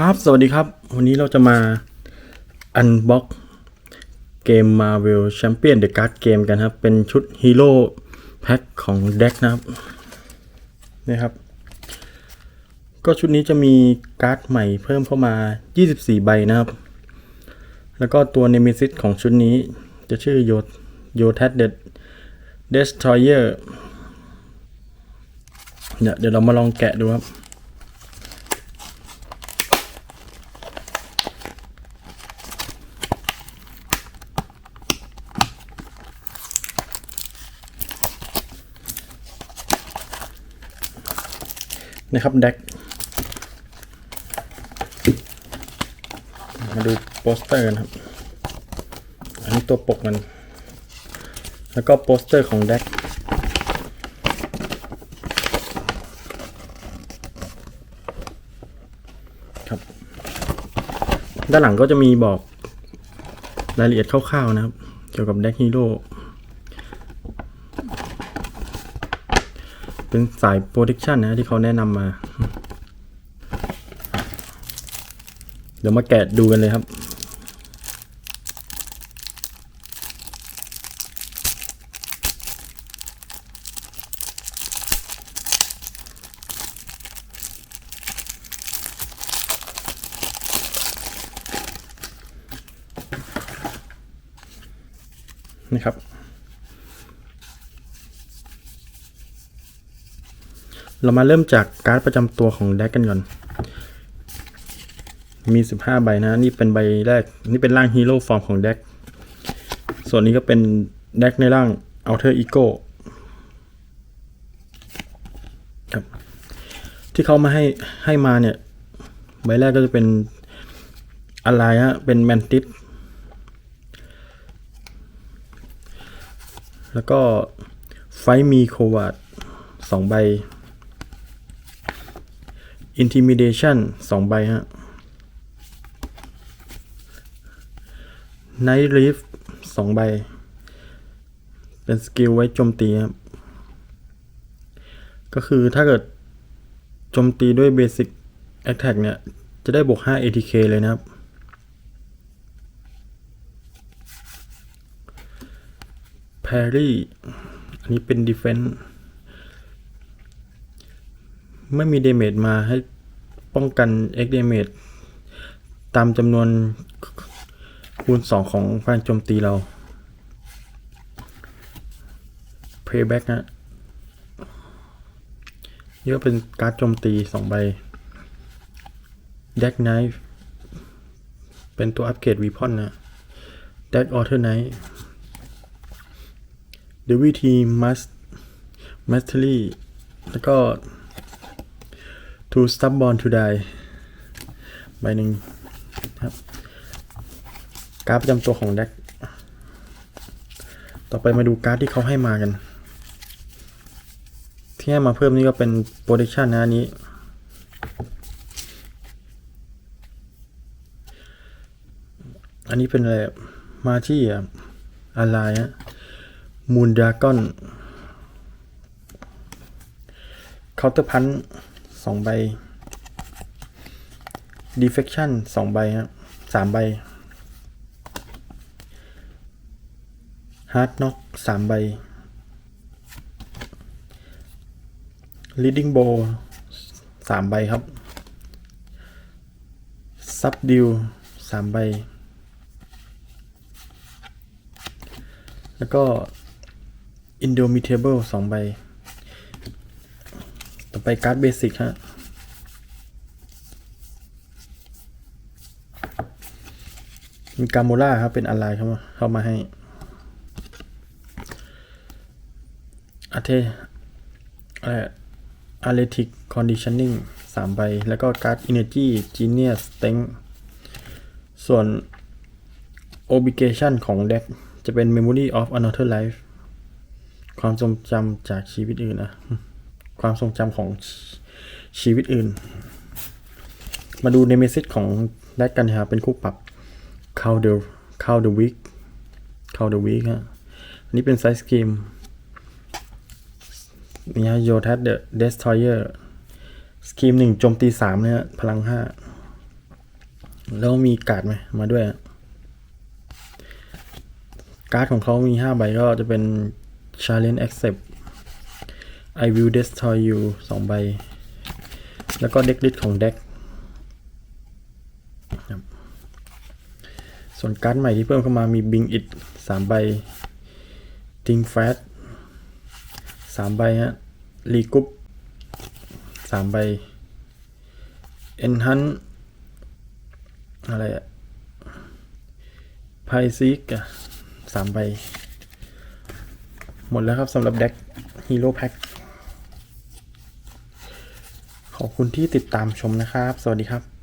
ครับ สวัสดีครับ วันนี้เราจะมาอันบ็อกเกม Marvel Champion The Card Game กันครับ เป็นชุดฮีโร่แพ็คของเด็กนะครับ นี่ครับ ก็ชุดนี้จะมีการ์ดใหม่เพิ่มเข้ามา 24 ใบนะครับ แล้วก็ตัวเนมิซิสของชุดนี้จะชื่อโยโยแทดเดดเดสทรอยเออร์เดี๋ยวเรามาลองแกะดูครับ นะครับเด็กมาดูโปสเตอร์กันครับ อันนี้ตัวปกมัน แล้วก็โปสเตอร์ของเด็กครับ ด้านหลังก็จะมีบอกรายละเอียดคร่าวๆนะครับ เกี่ยวกับเด็กฮีโร่ เป็นสาย protection นะที่เขาแนะนำมา เดี๋ยวมาแกะดูกันเลยครับนี่ครับ เรามาเริ่มจากการ์ดประจำตัวของแดกกันก่อน มี 15 ใบนะ นี่เป็นใบแรก นี่เป็นร่างฮีโร่ฟอร์มของแดก ส่วนนี้ก็เป็นแดกในร่าง Outer Ego ครับที่เขามาให้ให้มาเนี่ย ใบแรกก็จะเป็นอะไรฮะ เป็นแมนติสแล้วก็ไฟมีโควาดสองใบ intimidation สองใบฮะ night reef สองใบ เป็นสกิลไว้โจมตีครับ ก็คือถ้าเกิดโจมตีด้วย basic attack เนี่ย จะได้บวก 5 ATK เลยนะครับ parry อันนี้เป็น defense ไม่มีเดเมจมาให้ป้องกัน X damage ตามจำนวนคูณ 2 ของพลังโจมตีเรา payback นะนี่ก็เป็นการ์ดโจมตี 2 ใบ deck knife เป็นตัวอัปเกรดวีพอนนะ deck alter knife WT must mastery แล้วก็ to stubborn to die ใบหนึ่งครับการประจำตัวของเด็กต่อไปมาดูการ์ดที่เขาให้มากัน ที่ให้มาเพิ่มนี่ก็เป็น protection นะอันนี้อันนี้เป็นอะไร มาที่อะไรฮะมูนดาก้อนเคาน์เตอร์พันธ์ สองใบ defection สองใบครับสามใบ hard knock สามใบ leading bow สามใบครับ subdue สามใบ แล้วก็ indomitable สองใบ ต่อไปการ์ดเบสิกฮะมีกาโมล่าครับ เป็นอะไรเข้ามาเข้ามาให้อาเทอะไรอาร์เลติกคอนดิชันนิ่งสามใบ แล้วก็การ์ดอินเนอร์จีจีเนียสเต็งส่วน obligation ของเด็กจะเป็น memory of another life ความทรงจำจากชีวิตอื่นนะ ความทรงจำของชชีวิตอื่น มาดูในเมสเซจของแรกกันนะครับเป็นคู่ปรับ Count the Count the week c o w the week ฮะอันนี้เป็นไซส์สกีมนี่ฮะโยทัสเดอะเดสทอยเออร์สกีมหนึ่งโจมตีสามนะฮะพลังห้าแล้วมีการ์ดไหมมาด้วย การ์ดของเขามีห้าใบก็จะเป็น Challenge Accept I will destroy you สองใบ แล้วก็เด็กลิสของเด็กครับส่วนการ์ดใหม่ที่เพิ่มเข้ามามี Bing It สามใบ Think Fast สามใบฮะรีกุปสามใบ Enhance อะไรอะไพซิกอะสามใบ หมดแล้วครับสำหรับเด็กฮีโร่แพ็ค ขอบคุณที่ติดตามชมนะครับ สวัสดีครับ